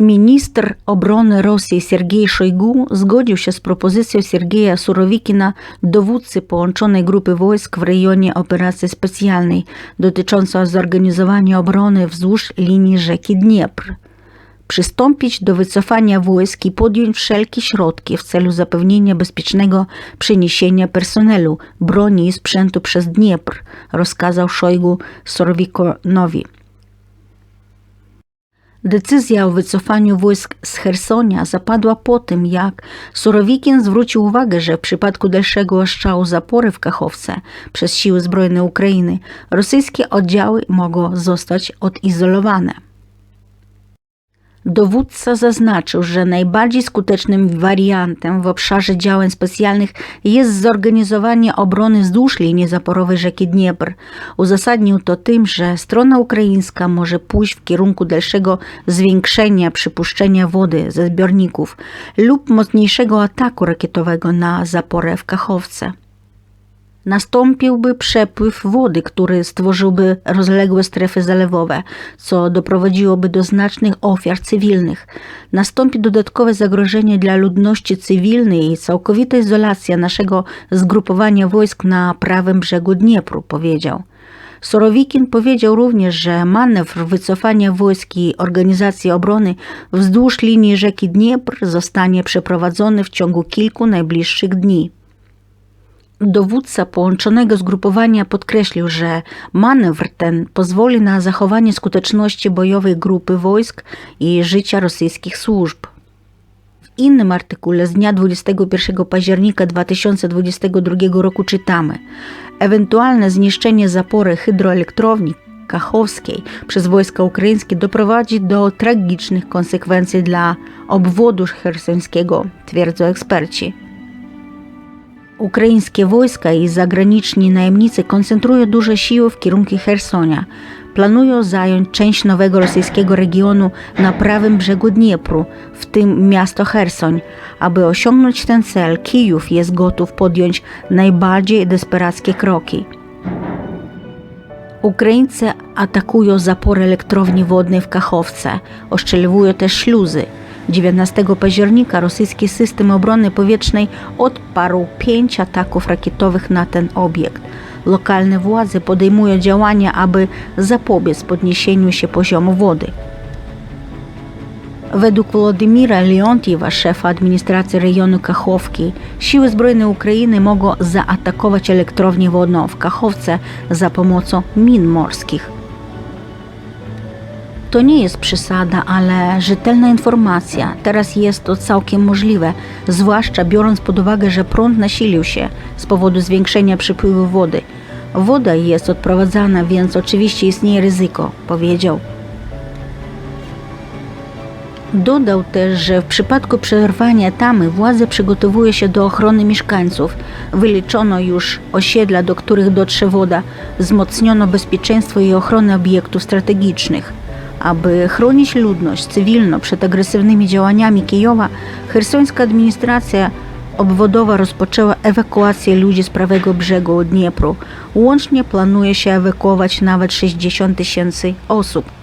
Ministr obrony Rosji Siergiej Szojgu zgodził się z propozycją Siergieja Surowikina, dowódcy połączonej grupy wojsk w rejonie operacji specjalnej dotyczącą zorganizowania obrony wzdłuż linii rzeki Dniepr. Przystąpić do wycofania wojsk i podjąć wszelkie środki w celu zapewnienia bezpiecznego przeniesienia personelu, broni i sprzętu przez Dniepr, rozkazał Szojgu Surowikonowi. Decyzja o wycofaniu wojsk z Hersonia zapadła po tym, jak Surowikin zwrócił uwagę, że w przypadku dalszego ostrzału zapory w Kachowce przez siły zbrojne Ukrainy rosyjskie oddziały mogą zostać odizolowane. Dowódca zaznaczył, że najbardziej skutecznym wariantem w obszarze działań specjalnych jest zorganizowanie obrony wzdłuż linii zaporowej rzeki Dniepr. Uzasadnił to tym, że strona ukraińska może pójść w kierunku dalszego zwiększenia przypuszczenia wody ze zbiorników lub mocniejszego ataku rakietowego na zaporę w Kachowce nastąpiłby przepływ wody, który stworzyłby rozległe strefy zalewowe, co doprowadziłoby do znacznych ofiar cywilnych. Nastąpi dodatkowe zagrożenie dla ludności cywilnej i całkowita izolacja naszego zgrupowania wojsk na prawym brzegu Dniepru, powiedział. Sorowikin powiedział również, że manewr wycofania wojsk i organizacji obrony wzdłuż linii rzeki Dniepr zostanie przeprowadzony w ciągu kilku najbliższych dni. Dowódca połączonego zgrupowania podkreślił, że manewr ten pozwoli na zachowanie skuteczności bojowej grupy wojsk i życia rosyjskich służb. W innym artykule z dnia 21 października 2022 roku czytamy: Ewentualne zniszczenie zapory hydroelektrowni Kachowskiej przez wojska ukraińskie doprowadzi do tragicznych konsekwencji dla obwodu hersońskiego, twierdzą eksperci. Ukraińskie wojska i zagraniczni najemnicy koncentrują duże siły w kierunku Hersonia. Planują zająć część nowego rosyjskiego regionu na prawym brzegu Dniepru, w tym miasto Hersoń. Aby osiągnąć ten cel, Kijów jest gotów podjąć najbardziej desperackie kroki. Ukraińcy atakują zapory elektrowni wodnej w Kachowce, oszczeliwują też śluzy – 19 października rosyjski system obrony powietrznej odparł pięć ataków rakietowych na ten obiekt. Lokalne władze podejmują działania, aby zapobiec podniesieniu się poziomu wody. Według Władimira Leontiewa, szefa administracji rejonu Kachowki, siły zbrojne Ukrainy mogą zaatakować elektrownię wodną w Kachowce za pomocą min morskich. To nie jest przesada, ale rzetelna informacja. Teraz jest to całkiem możliwe, zwłaszcza biorąc pod uwagę, że prąd nasilił się z powodu zwiększenia przepływu wody. Woda jest odprowadzana, więc oczywiście istnieje ryzyko, powiedział. Dodał też, że w przypadku przerwania tamy władze przygotowuje się do ochrony mieszkańców. Wyliczono już osiedla, do których dotrze woda, wzmocniono bezpieczeństwo i ochronę obiektów strategicznych. Aby chronić ludność cywilną przed agresywnymi działaniami Kijowa, hersońska administracja obwodowa rozpoczęła ewakuację ludzi z prawego brzegu Dniepru. Łącznie planuje się ewakuować nawet 60 tysięcy osób.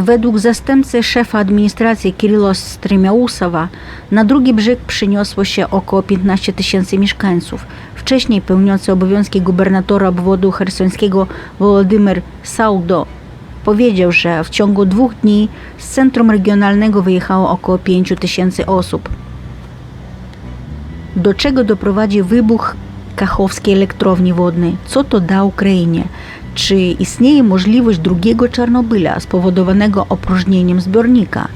Według zastępcy szefa administracji Kirylo Strymiausowa na drugi brzeg przyniosło się około 15 tysięcy mieszkańców. Wcześniej pełniący obowiązki gubernatora obwodu hersońskiego Wolodymyr Saudo powiedział, że w ciągu dwóch dni z centrum regionalnego wyjechało około 5 tysięcy osób. Do czego doprowadzi wybuch Kachowskiej elektrowni wodnej? Co to da Ukrainie? Czy istnieje możliwość drugiego Czarnobyla spowodowanego opróżnieniem zbiornika?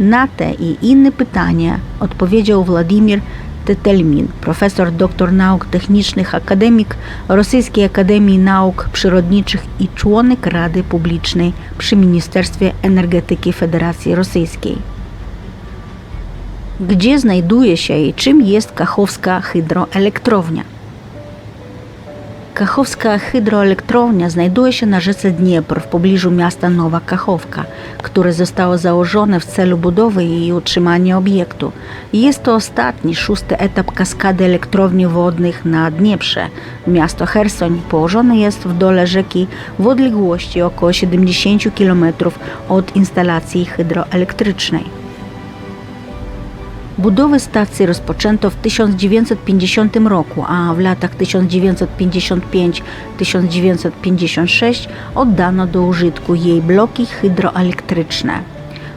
Na te i inne pytania odpowiedział Władimir Tetelmin, profesor doktor nauk technicznych, akademik Rosyjskiej Akademii Nauk Przyrodniczych i członek Rady Publicznej przy Ministerstwie Energetyki Federacji Rosyjskiej. Gdzie znajduje się i czym jest Kachowska hydroelektrownia? Kachowska hydroelektrownia znajduje się na rzece Dniepr w pobliżu miasta Nowa Kachowka, które zostało założone w celu budowy i utrzymania obiektu. Jest to ostatni, szósty etap kaskady elektrowni wodnych na Dnieprze. Miasto Hersoń położone jest w dole rzeki w odległości około 70 km od instalacji hydroelektrycznej. Budowę stacji rozpoczęto w 1950 roku, a w latach 1955-1956 oddano do użytku jej bloki hydroelektryczne.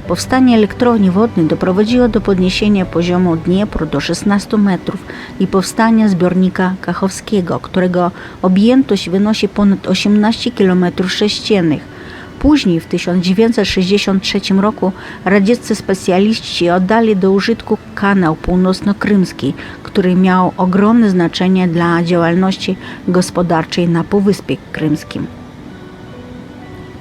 Powstanie elektrowni wodnej doprowadziło do podniesienia poziomu Dniepru do 16 metrów i powstania zbiornika Kachowskiego, którego objętość wynosi ponad 18 km sześciennych Później, w 1963 roku, radzieccy specjaliści oddali do użytku kanał północno-krymski, który miał ogromne znaczenie dla działalności gospodarczej na Półwyspie Krymskim.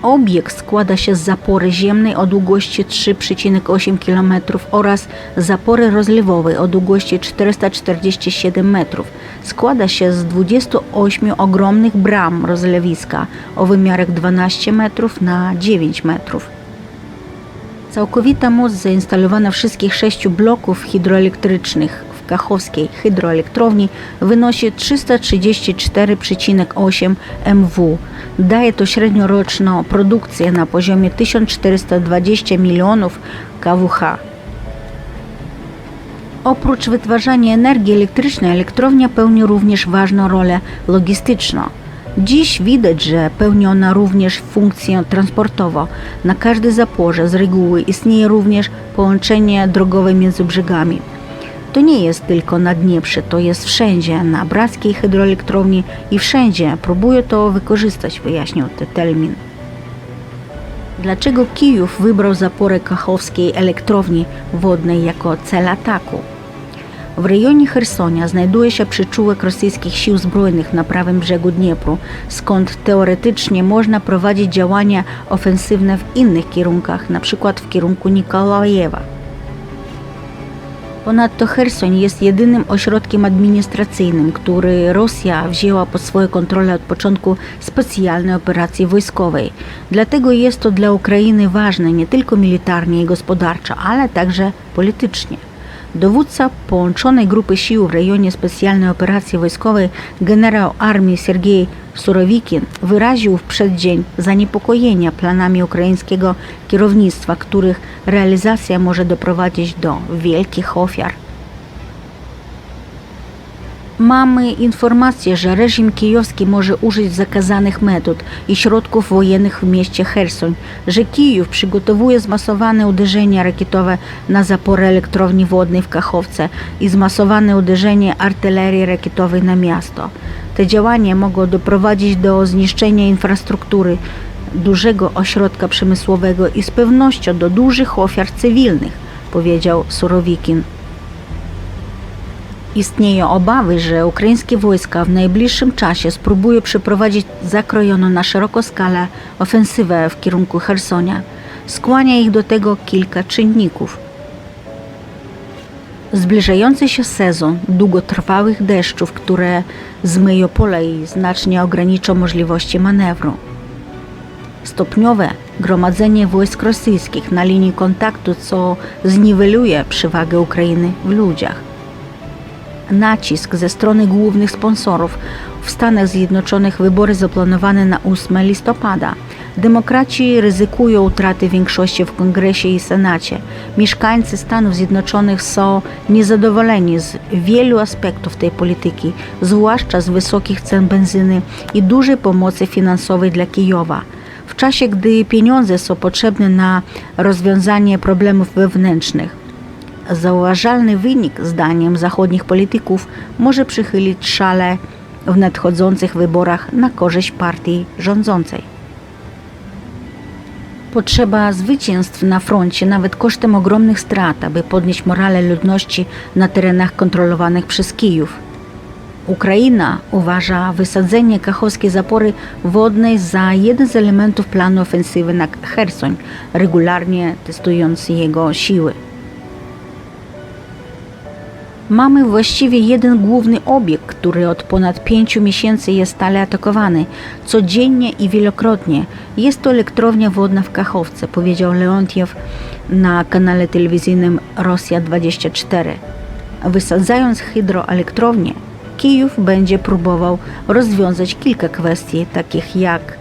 Obiekt składa się z zapory ziemnej o długości 3,8 km oraz zapory rozlewowej o długości 447 metrów. Składa się z 28 ogromnych bram rozlewiska o wymiarach 12 metrów na 9 metrów. Całkowita moc zainstalowana wszystkich sześciu bloków hidroelektrycznych Kachowskiej hydroelektrowni wynosi 334,8 MW. Daje to średnioroczną produkcję na poziomie 1420 milionów kWh. Oprócz wytwarzania energii elektrycznej, elektrownia pełni również ważną rolę logistyczną. Dziś widać, że pełni ona również funkcję transportową. Na każdej zaporze z reguły istnieje również połączenie drogowe między brzegami. To nie jest tylko na Dnieprze, to jest wszędzie, na brackiej hydroelektrowni i wszędzie. Próbuję to wykorzystać, wyjaśnił Telmin. Dlaczego Kijów wybrał zaporę kachowskiej elektrowni wodnej jako cel ataku? W rejonie Hersonia znajduje się przyczółek rosyjskich sił zbrojnych na prawym brzegu Dniepru, skąd teoretycznie można prowadzić działania ofensywne w innych kierunkach, np. w kierunku Nikolajewa. Ponadto Cherson jest jedynym ośrodkiem administracyjnym, który Rosja wzięła pod swoją kontrolę od początku specjalnej operacji wojskowej. Dlatego jest to dla Ukrainy ważne nie tylko militarnie i gospodarczo, ale także politycznie. Dowódca połączonej grupy sił w rejonie specjalnej operacji wojskowej generał armii Sergiej Surowikin wyraził w przeddzień zaniepokojenia planami ukraińskiego kierownictwa, których realizacja może doprowadzić do wielkich ofiar. Mamy informację, że reżim kijowski może użyć zakazanych metod i środków wojennych w mieście Hersoń, że Kijów przygotowuje zmasowane uderzenia rakietowe na zaporę elektrowni wodnej w Kachowce i zmasowane uderzenie artylerii rakietowej na miasto. Te działania mogą doprowadzić do zniszczenia infrastruktury, dużego ośrodka przemysłowego i z pewnością do dużych ofiar cywilnych, powiedział Surowikin. Istnieją obawy, że ukraińskie wojska w najbliższym czasie spróbują przeprowadzić zakrojoną na szeroką skalę ofensywę w kierunku Hersonia. Skłania ich do tego kilka czynników. Zbliżający się sezon długotrwałych deszczów, które zmyją pole i znacznie ograniczą możliwości manewru. Stopniowe gromadzenie wojsk rosyjskich na linii kontaktu, co zniweluje przewagę Ukrainy w ludziach nacisk ze strony głównych sponsorów. W Stanach Zjednoczonych wybory zaplanowane na 8 listopada. Demokraci ryzykują utraty większości w Kongresie i Senacie. Mieszkańcy Stanów Zjednoczonych są niezadowoleni z wielu aspektów tej polityki, zwłaszcza z wysokich cen benzyny i dużej pomocy finansowej dla Kijowa. W czasie, gdy pieniądze są potrzebne na rozwiązanie problemów wewnętrznych, Zauważalny wynik, zdaniem zachodnich polityków, może przychylić szale w nadchodzących wyborach na korzyść partii rządzącej. Potrzeba zwycięstw na froncie, nawet kosztem ogromnych strat, aby podnieść morale ludności na terenach kontrolowanych przez Kijów. Ukraina uważa wysadzenie kachowskiej zapory wodnej za jeden z elementów planu ofensywy na Hersoń, regularnie testując jego siły. Mamy właściwie jeden główny obiekt, który od ponad pięciu miesięcy jest stale atakowany, codziennie i wielokrotnie. Jest to elektrownia wodna w Kachowce, powiedział Leontiew na kanale telewizyjnym Rosja 24. Wysadzając hydroelektrownię, Kijów będzie próbował rozwiązać kilka kwestii, takich jak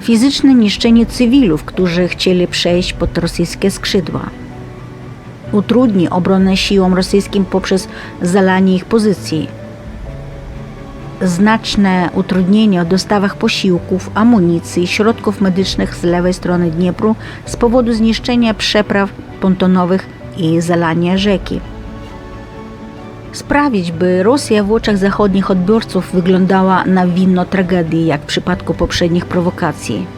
fizyczne niszczenie cywilów, którzy chcieli przejść pod rosyjskie skrzydła. Utrudni obronę siłom rosyjskim poprzez zalanie ich pozycji. Znaczne utrudnienia w dostawach posiłków, amunicji i środków medycznych z lewej strony Dniepru z powodu zniszczenia przepraw pontonowych i zalania rzeki sprawić, by Rosja w oczach zachodnich odbiorców wyglądała na winno tragedii, jak w przypadku poprzednich prowokacji.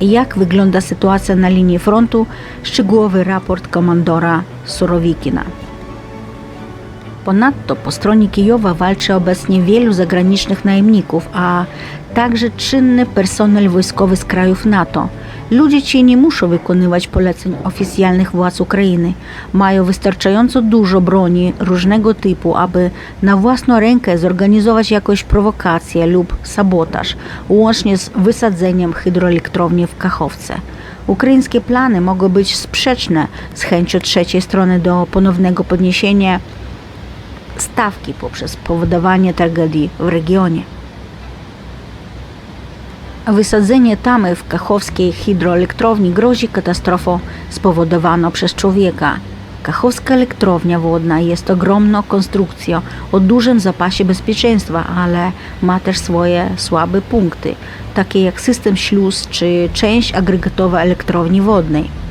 Jak wygląda sytuacja na linii frontu? Szczegółowy raport komandora Surowikina. Ponadto po stronie Kijowa walczy obecnie wielu zagranicznych najemników, a także czynny personel wojskowy z krajów NATO – Ludzie ci nie muszą wykonywać poleceń oficjalnych władz Ukrainy. Mają wystarczająco dużo broni różnego typu, aby na własną rękę zorganizować jakąś prowokację lub sabotaż, łącznie z wysadzeniem hydroelektrowni w Kachowce. Ukraińskie plany mogą być sprzeczne z chęcią trzeciej strony do ponownego podniesienia stawki poprzez powodowanie tragedii w regionie. Wysadzenie tamy w kachowskiej hidroelektrowni grozi katastrofą spowodowaną przez człowieka. Kachowska elektrownia wodna jest ogromną konstrukcją o dużym zapasie bezpieczeństwa, ale ma też swoje słabe punkty, takie jak system śluz czy część agregatowa elektrowni wodnej.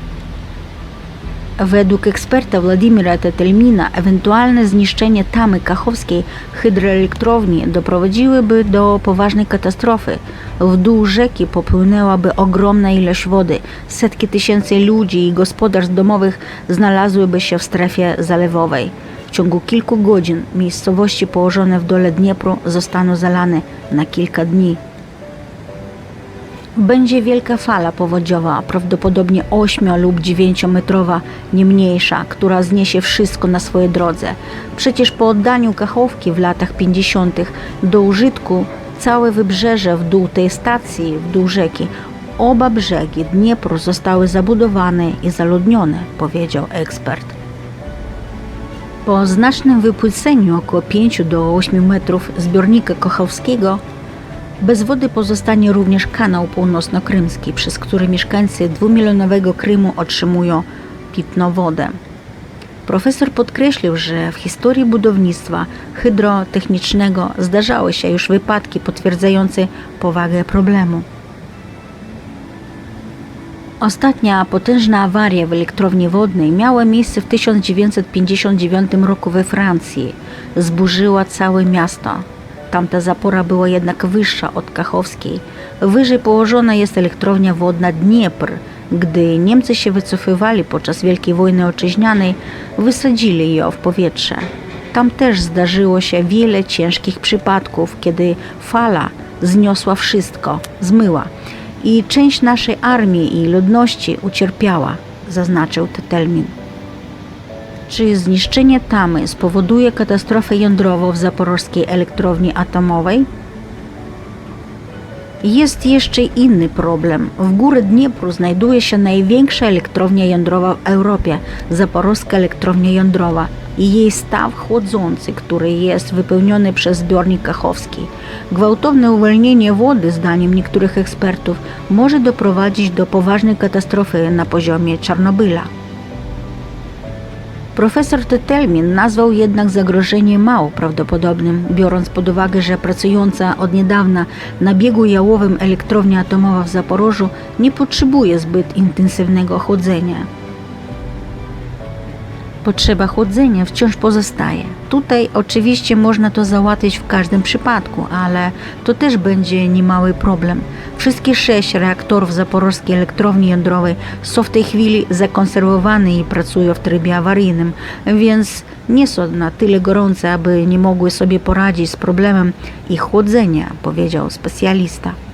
Według eksperta Władimira Tetelmina ewentualne zniszczenie tamy kachowskiej hydroelektrowni doprowadziłyby do poważnej katastrofy. W dół rzeki popłynęłaby ogromna ilość wody. Setki tysięcy ludzi i gospodarstw domowych znalazłyby się w strefie zalewowej. W ciągu kilku godzin miejscowości położone w dole Dniepru zostaną zalane na kilka dni. Będzie wielka fala powodziowa, prawdopodobnie 8 lub 9 metrowa, nie mniejsza, która zniesie wszystko na swojej drodze. Przecież po oddaniu Kachowki w latach 50. do użytku całe wybrzeże w dół tej stacji, w dół rzeki, oba brzegi Dniepru zostały zabudowane i zaludnione, powiedział ekspert. Po znacznym wypłyceniu około 5 do 8 metrów zbiornika Kochowskiego bez wody pozostanie również kanał północno-krymski, przez który mieszkańcy dwumilionowego Krymu otrzymują pitną wodę. Profesor podkreślił, że w historii budownictwa hydrotechnicznego zdarzały się już wypadki potwierdzające powagę problemu. Ostatnia potężna awaria w elektrowni wodnej miała miejsce w 1959 roku we Francji. Zburzyła całe miasto. Tamta zapora była jednak wyższa od Kachowskiej. Wyżej położona jest elektrownia wodna Dniepr. Gdy Niemcy się wycofywali podczas Wielkiej Wojny Ojczyźnianej, wysadzili ją w powietrze. Tam też zdarzyło się wiele ciężkich przypadków, kiedy fala zniosła wszystko, zmyła i część naszej armii i ludności ucierpiała, zaznaczył Tetelmin. Czy zniszczenie tamy spowoduje katastrofę jądrową w zaporożskiej elektrowni atomowej? Jest jeszcze inny problem. W górę Dniepru znajduje się największa elektrownia jądrowa w Europie, Zaporowska elektrownia jądrowa i jej staw chłodzący, który jest wypełniony przez zbiornik kachowski. Gwałtowne uwolnienie wody, zdaniem niektórych ekspertów, może doprowadzić do poważnej katastrofy na poziomie Czarnobyla. Profesor Tetelmin nazwał jednak zagrożenie mało prawdopodobnym, biorąc pod uwagę, że pracująca od niedawna na biegu jałowym elektrownia atomowa w Zaporożu nie potrzebuje zbyt intensywnego chłodzenia potrzeba chłodzenia wciąż pozostaje. Tutaj oczywiście można to załatwić w każdym przypadku, ale to też będzie niemały problem. Wszystkie sześć reaktorów zaporoskiej elektrowni jądrowej są w tej chwili zakonserwowane i pracują w trybie awaryjnym, więc nie są na tyle gorące, aby nie mogły sobie poradzić z problemem ich chłodzenia, powiedział specjalista.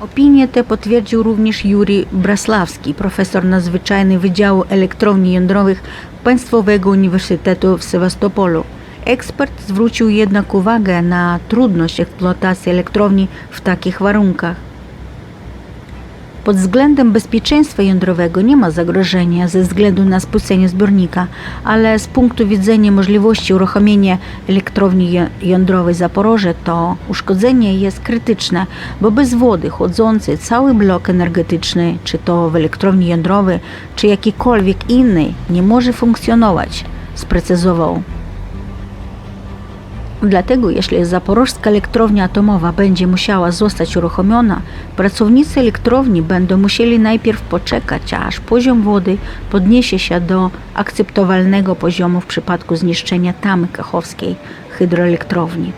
Opinię tę potwierdził również Juri Braslawski, profesor nadzwyczajny Wydziału Elektrowni Jądrowych Państwowego Uniwersytetu w Sewastopolu. Ekspert zwrócił jednak uwagę na trudność eksploatacji elektrowni w takich warunkach. Pod względem bezpieczeństwa jądrowego nie ma zagrożenia ze względu na spłycenie zbiornika, ale z punktu widzenia możliwości uruchomienia elektrowni ją- jądrowej Zaporoże to uszkodzenie jest krytyczne, bo bez wody chłodzącej cały blok energetyczny, czy to w elektrowni jądrowej, czy jakikolwiek innej, nie może funkcjonować, sprecyzował. Dlatego, jeśli zaporożska elektrownia atomowa będzie musiała zostać uruchomiona, pracownicy elektrowni będą musieli najpierw poczekać, aż poziom wody podniesie się do akceptowalnego poziomu w przypadku zniszczenia tamy kachowskiej hydroelektrowni.